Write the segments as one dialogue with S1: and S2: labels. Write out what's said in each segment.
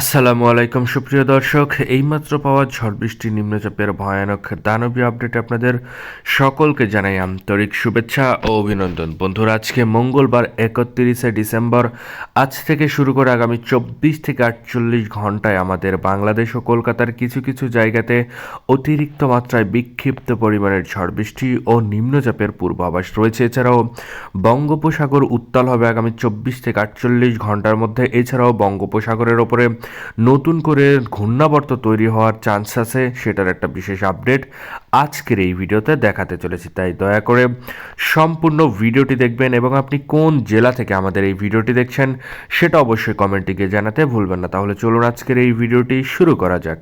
S1: আসসালামু আলাইকুম, সুপ্রিয় দর্শক। এইমাত্র পাওয়া ঝড় বৃষ্টি নিম্নচাপের ভয়ানক দানবীয় আপডেটে আপনাদের সকলকে জানাই আন্তরিক শুভেচ্ছা ও অভিনন্দন। বন্ধুরা, আজকে মঙ্গলবার একত্রিশে ডিসেম্বর। আজ থেকে শুরু করে আগামী চব্বিশ থেকে আটচল্লিশ ঘন্টায় আমাদের বাংলাদেশ ও কলকাতার কিছু কিছু জায়গাতে অতিরিক্ত মাত্রায় বিক্ষিপ্ত পরিমাণের ঝড় বৃষ্টি ও নিম্নচাপের পূর্বাভাস রয়েছে। এছাড়াও বঙ্গোপসাগর উত্তাল হবে আগামী চব্বিশ থেকে আটচল্লিশ ঘণ্টার মধ্যে। এছাড়াও বঙ্গোপসাগরের ওপরে নতুন করে ঘূর্ণাবর্ত তৈরি হওয়ার চান্স আছে, সেটার একটা বিশেষ আপডেট আজকের এই ভিডিওতে দেখাতে চলেছি। তাই দয়া করে সম্পূর্ণ ভিডিওটি দেখবেন এবং আপনি কোন জেলা থেকে আমাদের এই ভিডিওটি দেখছেন, সেটা অবশ্যই কমেন্টে গিয়ে জানাতে ভুলবেন না। তাহলে চলুন আজকের এই ভিডিওটি শুরু করা যাক।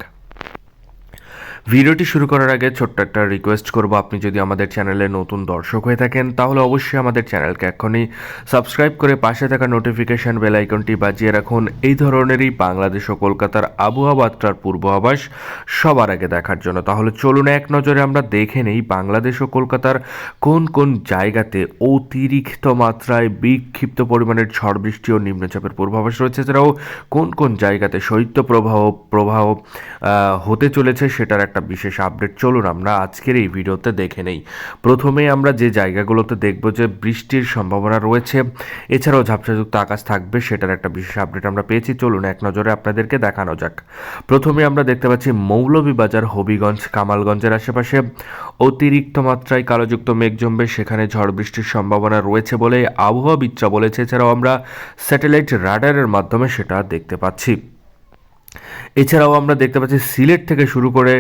S1: ভিডিওটি শুরু করার আগে ছোট্ট একটা রিকোয়েস্ট করব। আপনি যদি আমাদের চ্যানেলে নতুন দর্শক হয়ে থাকেন, তাহলে অবশ্যই আমাদের চ্যানেলকে এখনই সাবস্ক্রাইব করে পাশে থাকা নোটিফিকেশন বেল আইকনটি বাজিয়ে রাখুন। এই ধরনেরই বাংলাদেশ ও কলকাতার আবহাওয়া বার্তার পূর্বাভাস সবার আগে দেখার জন্য। তাহলে চলুন এক নজরে আমরা দেখে নেই বাংলাদেশ ও কলকাতার কোন কোন জায়গাতে অতিরিক্ত মাত্রায় বিক্ষিপ্ত পরিমাণের ঝড় বৃষ্টি ও নিম্নচাপের পূর্বাভাস রয়েছে এছাড়াও কোন কোন জায়গাতে শৈত্য প্রবাহ প্রবাহ হতে চলেছে সেটার একটা বিশেষ আপডেট চলুন আমরা আজকের এই ভিডিওতে দেখে নেই। প্রথমে আমরা যে জায়গাগুলোতে দেখব যে বৃষ্টির সম্ভাবনা রয়েছে, এছাড়াও ঝাপসাযুক্ত আকাশ থাকবে, সেটার একটা বিশেষ আপডেট আমরা পেয়েছি। চলুন এক নজরে আপনাদেরকে দেখানো যাক। প্রথমে আমরা দেখতে পাচ্ছি মৌলভীবাজার, হবিগঞ্জ, কামালগঞ্জের আশেপাশে অতিরিক্ত মাত্রায় কালোযুক্ত মেঘ জমবে, সেখানে ঝড় বৃষ্টির সম্ভাবনা রয়েছে বলে আবহাওয়াবিদরা বলেছে। এছাড়াও আমরা স্যাটেলাইট রাডারের মাধ্যমে সেটা দেখতে পাচ্ছি। এছাড়াও আমরা দেখতে পাচ্ছি সিলেট থেকে শুরু করে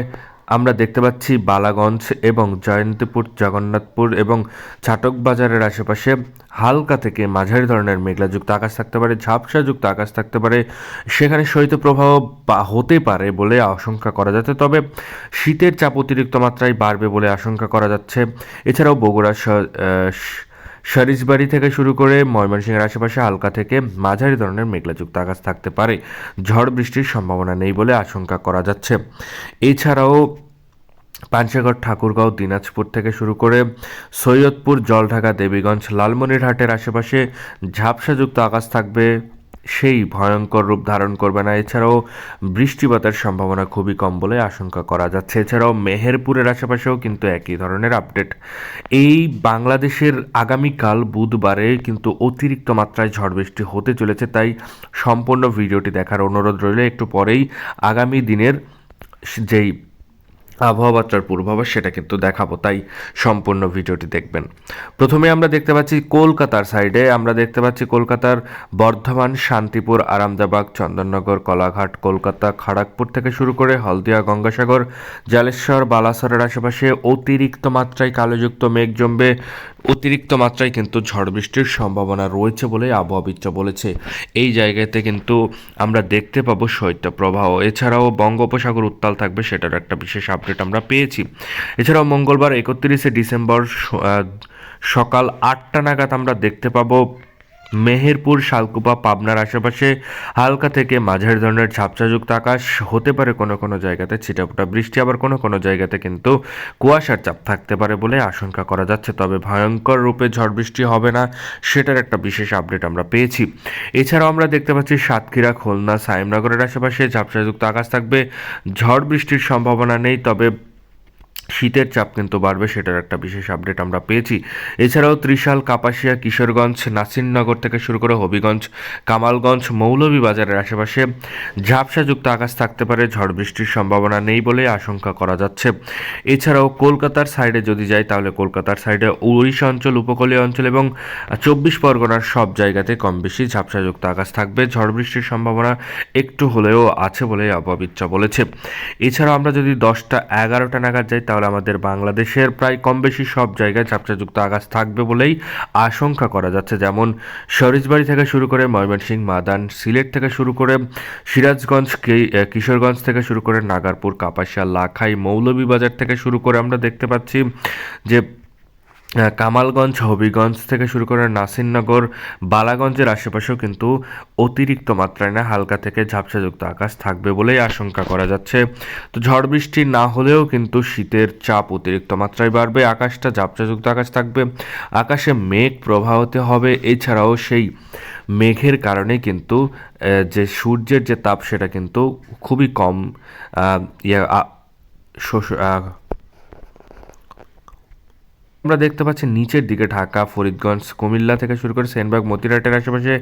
S1: আমরা দেখতে পাচ্ছি বালাগঞ্জ এবং জয়ন্তীপুর, জগন্নাথপুর এবং ছাটক বাজারের আশেপাশে হালকা থেকে মাঝারি ধরনের মেঘলাযুক্ত আকাশ থাকতে পারে, ঝাপসাযুক্ত আকাশ থাকতে পারে। সেখানে শৈত্যপ্রবাহ হতে পারে বলে আশঙ্কা করা যাচ্ছে, তবে শীতের চাপ অতিরিক্ত মাত্রায় বাড়বে বলে আশঙ্কা করা যাচ্ছে। এছাড়াও বগুড়া স- আহ, সরিষবাড়ি থেকে শুরু করে ময়মনসিংহের আশেপাশে হালকা থেকে মাঝারি ধরনের মেঘলাযুক্ত আকাশ থাকতে পারে। ঝড় বৃষ্টির সম্ভাবনা নেই বলে আশঙ্কা করা যাচ্ছে। এছাড়াও পাঞ্চাগড় ঠাকুরগাঁও দিনাজপুর থেকে শুরু করে সৈয়দপুর জলঢাকা দেবীগঞ্জ লালমনিরহাটের আশেপাশে ঝাপসাযুক্ত আকাশ থাকবে। সেই ভয়ঙ্কর রূপ ধারণ করবে না। এছাড়াও বৃষ্টিপাতের সম্ভাবনা খুবই কম বলে আশঙ্কা করা যাচ্ছে। এছাড়াও মেহেরপুরের আশেপাশেও কিন্তু একই ধরনের আপডেট। এই বাংলাদেশের আগামীকাল বুধবারে কিন্তু অতিরিক্ত মাত্রায় ঝড় বৃষ্টি হতে চলেছে, তাই সম্পূর্ণ ভিডিওটি দেখার অনুরোধ রইল। একটু পরেই আগামী দিনের যেই আবহাওয়া বার্তার পূর্বাভাস সেটা কিন্তু দেখাবো, তাই সম্পূর্ণ ভিডিওটি দেখবেন। প্রথমে আমরা দেখতে পাচ্ছি কলকাতার সাইডে, আমরা দেখতে পাচ্ছি কলকাতার বর্ধমান, শান্তিপুর আরামদাবাগ চন্দননগর, কলাঘাট, কলকাতা, খড়গপুর থেকে শুরু করে হলদিয়া, গঙ্গাসাগর, জালেশ্বর, বালাসরের আশেপাশে অতিরিক্ত মাত্রায় কালোযুক্ত মেঘ জমবে। অতিরিক্ত মাত্রায় কিন্তু ঝড় বৃষ্টির সম্ভাবনা রয়েছে বলে আবহাওয়াবিদরা বলেছে। এই জায়গাতে কিন্তু আমরা দেখতে পাবো শৈত্যপ্রবাহ। এছাড়াও বঙ্গোপসাগর উত্তাল থাকবে সেটার একটা বিশেষ আপডেট আমরা পেয়েছি। এছাড়াও মঙ্গলবার একত্রিশে ডিসেম্বর সকাল আটটা নাগাদ আমরা দেখতে পাবো মেহেরপুর, শালকুপা, পাবনার আশেপাশে হালকা থেকে মাঝারি ধরনের ঝাপসাযুক্ত আকাশ হতে পারে কোনো কোনো জায়গাতে, ছিটাফোটা বৃষ্টি আবার কোনো কোনো জায়গাতে কিন্তু কুয়াশার চাপ থাকতে পারে বলে আশঙ্কা করা যাচ্ছে। তবে ভয়ঙ্কর রূপে ঝড় বৃষ্টি হবে না, সেটার একটা বিশেষ আপডেট আমরা পেয়েছি। এছাড়াও আমরা দেখতে পাচ্ছি সাতক্ষীরা, খুলনা, সাইমনগরের আশেপাশে ঝাপসাযুক্ত আকাশ থাকবে। ঝড় বৃষ্টির সম্ভাবনা নেই, তবে শীতের চাপ কিন্তু বাড়বে, সেটার একটা বিশেষ আপডেট আমরা পেয়েছি। এছাড়াও ত্রিশাল, কাপাসিয়া, কিশোরগঞ্জ, নাসিরনগর থেকে শুরু করে হবিগঞ্জ, কামালগঞ্জ, মৌলভীবাজারের আশেপাশে ঝাপসাযুক্ত আকাশ থাকতে পারে, ঝড় বৃষ্টির সম্ভাবনা নেই বলে আশঙ্কা করা যাচ্ছে। এছাড়াও কলকাতার সাইডে যদি যাই, তাহলে কলকাতার সাইডে উড়িষ্যা অঞ্চল, উপকূলীয় অঞ্চল এবং চব্বিশ পরগনার সব জায়গাতে কম বেশি ঝাপসাযুক্ত আকাশ থাকবে। ঝড় বৃষ্টির সম্ভাবনা একটু হলেও আছে বলে আবহাওয়াবিদরা বলেছে। এছাড়াও আমরা যদি দশটা এগারোটা নাগাদ যাই তাহলে আমাদের বাংলাদেশের প্রায় কম বেশি সব জায়গায় ঝাপসাযুক্ত আকাশ থাকবে বলেই আশঙ্কা করা যাচ্ছে। যেমন সরিষবাড়ি থেকে শুরু করে ময়মনসিংহ, মাদান সিলেট থেকে শুরু করে সিরাজগঞ্জ কিশোরগঞ্জ থেকে শুরু করে নাগারপুর, কাপাসিয়া, লাখাই, মৌলভীবাজার থেকে শুরু করে আমরা দেখতে পাচ্ছি যে কামালগঞ্জ হবিগঞ্জ থেকে শুরু করে নাসিরনগর বালাগঞ্জের আশেপাশেও কিন্তু অতিরিক্ত মাত্রায় না হালকা থেকে ঝাপসাযুক্ত আকাশ থাকবে বলেই আশঙ্কা করা যাচ্ছে। তো ঝড় বৃষ্টি না হলেও কিন্তু শীতের চাপ অতিরিক্ত মাত্রায় বাড়বে আকাশটা ঝাপসাযুক্ত আকাশ থাকবে। আকাশে মেঘ প্রবাহিত হবে এছাড়াও সেই মেঘের কারণে কিন্তু যে সূর্যের যে তাপ সেটা কিন্তু খুবই কম ইয়ে, আমরা দেখতে পাচ্ছি নিচের দিকে ঢাকা, ফরিদগঞ্জ, কুমিল্লা থেকে শুরু করে সেনবাগ, মতিরাটের আশেপাশে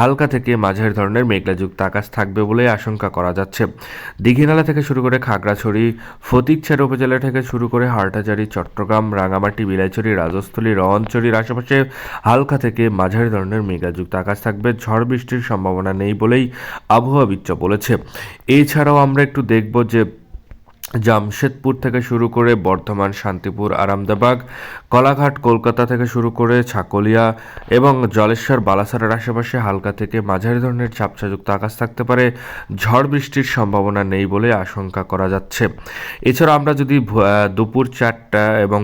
S1: হালকা থেকে মাঝারি ধরনের মেঘলাযুক্ত আকাশ থাকবে বলে আশঙ্কা করা যাচ্ছে। দীঘিনালা থেকে শুরু করে খাগড়াছড়ি, ফতিকছড়ি উপজেলা থেকে শুরু করে হাটহাজারি, চট্টগ্রাম, রাঙামাটি, বিলাইছড়ি, রাজস্থলী রওয়াঞ্চড়ির আশেপাশে হালকা থেকে মাঝারি ধরনের মেঘাযুক্ত আকাশ থাকবে। ঝড় বৃষ্টির সম্ভাবনা নেই বলেই আবহাওয়াবিদ বলেছে। এছাড়াও আমরা একটু দেখব যে জামশেদপুর থেকে শুরু করে বর্ধমান, শান্তিপুর, আরামদাবাগ, কলাঘাট, কলকাতা থেকে শুরু করে ছাকলিয়া এবং জলেশ্বর, বালাসারের আশেপাশে হালকা থেকে মাঝারি ধরনের ঝাপসাযুক্ত আকাশ থাকতে পারে। ঝড় বৃষ্টির সম্ভাবনা নেই বলে আশঙ্কা করা যাচ্ছে। এছাড়া আমরা যদি দুপুর চারটা এবং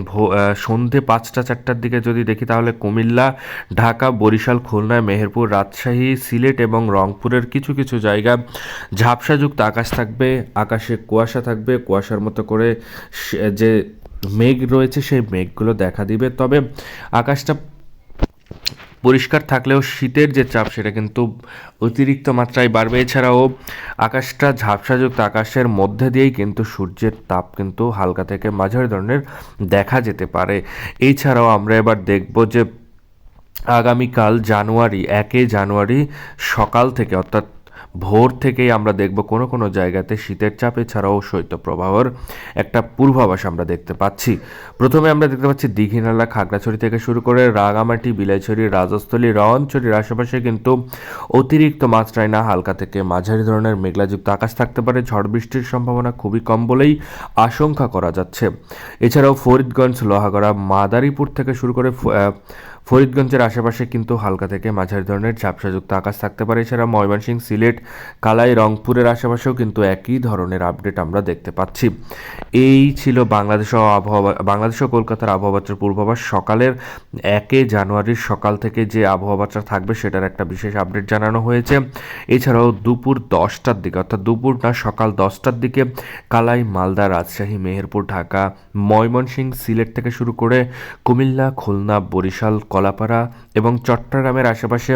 S1: সন্ধে পাঁচটা, চারটার দিকে যদি দেখি তাহলে কুমিল্লা, ঢাকা, বরিশাল, খুলনা, মেহেরপুর, রাজশাহী, সিলেট এবং রংপুরের কিছু কিছু জায়গা ঝাপসাযুক্ত আকাশ থাকবে, আকাশে কুয়াশা থাকবে কুয়াশার মতো করে যে মেঘ রয়েছে সেই মেঘগুলো দেখা দিবে। তবে আকাশটা পরিষ্কার থাকলেও শীতের যে চাপ সেটা কিন্তু অতিরিক্ত মাত্রায় বাড়বে। এছাড়াও আকাশটা ঝাপসাযুক্ত আকাশের মধ্যে দিয়েই কিন্তু সূর্যের তাপ কিন্তু হালকা থেকে মাঝারি ধরনের দেখা যেতে পারে। এছাড়াও আমরা এবার দেখব যে আগামীকাল জানুয়ারি, একে জানুয়ারি সকাল থেকে অর্থাৎ ভোর থেকেই আমরা দেখব কোনো কোনো জায়গাতে শীতের চাপ এছাড়াও শৈত্যপ্রবাহর একটা পূর্বাভাস আমরা দেখতে পাচ্ছি। প্রথমে আমরা দেখতে পাচ্ছি দীঘিনালা খাগড়াছড়ি থেকে শুরু করে রাগামাটি বিলাইছড়ি, রাজস্থলী রওয়াঞ্চড়ির আশেপাশে কিন্তু অতিরিক্ত মাত্রায় না, হালকা থেকে মাঝারি ধরনের মেঘলাযুক্ত আকাশ থাকতে পারে। ঝড় বৃষ্টির সম্ভাবনা খুবই কম বলেই আশঙ্কা করা যাচ্ছে। এছাড়াও ফরিদগঞ্জ, লোহাগড়া, মাদারীপুর থেকে শুরু করে ফরিদগঞ্জের আশেপাশে কিন্তু হালকা থেকে মাঝারি ধরনের ঝাপসাযুক্ত আকাশ থাকতে পারে। এছাড়া ময়মনসিংহ, সিলেট, কালাই, রংপুরের আশেপাশেও কিন্তু একই ধরনের আপডেট আমরা দেখতে পাচ্ছি। এই ছিল বাংলাদেশ ও আবহাওয়া, বাংলাদেশ ও কলকাতার আবহাওয়ার পূর্বাভাস। সকালের একে জানুয়ারির সকাল থেকে যে আবহাওয়াটা থাকবে সেটার একটা বিশেষ আপডেট জানানো হয়েছে। এছাড়াও দুপুর দশটার দিকে, অর্থাৎ দুপুর না, সকাল দশটার দিকে কালাই, মালদা, রাজশাহী, মেহেরপুর, ঢাকা, ময়মনসিংহ, সিলেট থেকে শুরু করে কুমিল্লা, খুলনা, বরিশাল কলাপাড়া এবং চট্টগ্রামের আশেপাশে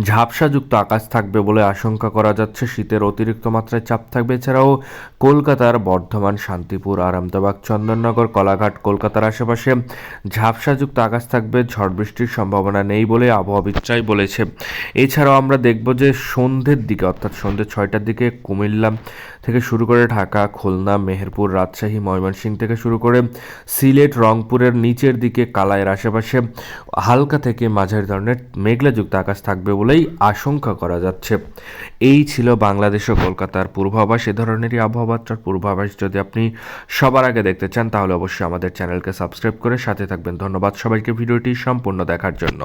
S1: ঝাপসাযুক্ত আকাশ থাকবে বলে আশঙ্কা করা যাচ্ছে। শীতের অতিরিক্ত মাত্রায় চাপ থাকবে। এছাড়াও কলকাতার বর্ধমান, শান্তিপুর আরামদাবাগ চন্দননগর, কলাঘাট, কলকাতার আশেপাশে ঝাপসাযুক্ত আকাশ থাকবে। ঝড় বৃষ্টির সম্ভাবনা নেই বলে আবহাওয়াবিদরাই বলেছে। এছাড়াও আমরা দেখব যে সন্ধ্যের দিকে, অর্থাৎ সন্ধ্যে ছয়টার দিকে কুমিল্লা থেকে শুরু করে ঢাকা, খুলনা, মেহেরপুর, রাজশাহী, ময়মনসিংহ থেকে শুরু করে সিলেট, রংপুরের নিচের দিকে, কালাইয়ের আশেপাশে হালকা থেকে মাঝারি ধরনের মেঘলাযুক্ত আকাশ থাকবে বলেই আশঙ্কা করা যাচ্ছে। এই ছিল বাংলাদেশ ও কলকাতার পূর্বাভাস। এ ধরনেরই আবহাওয়ার পূর্বাভাস যদি আপনি সবার আগে দেখতে চান, তাহলে অবশ্যই আমাদের চ্যানেলকে সাবস্ক্রাইব করে সাথে থাকবেন। ধন্যবাদ সবাইকে ভিডিওটি সম্পূর্ণ দেখার জন্য।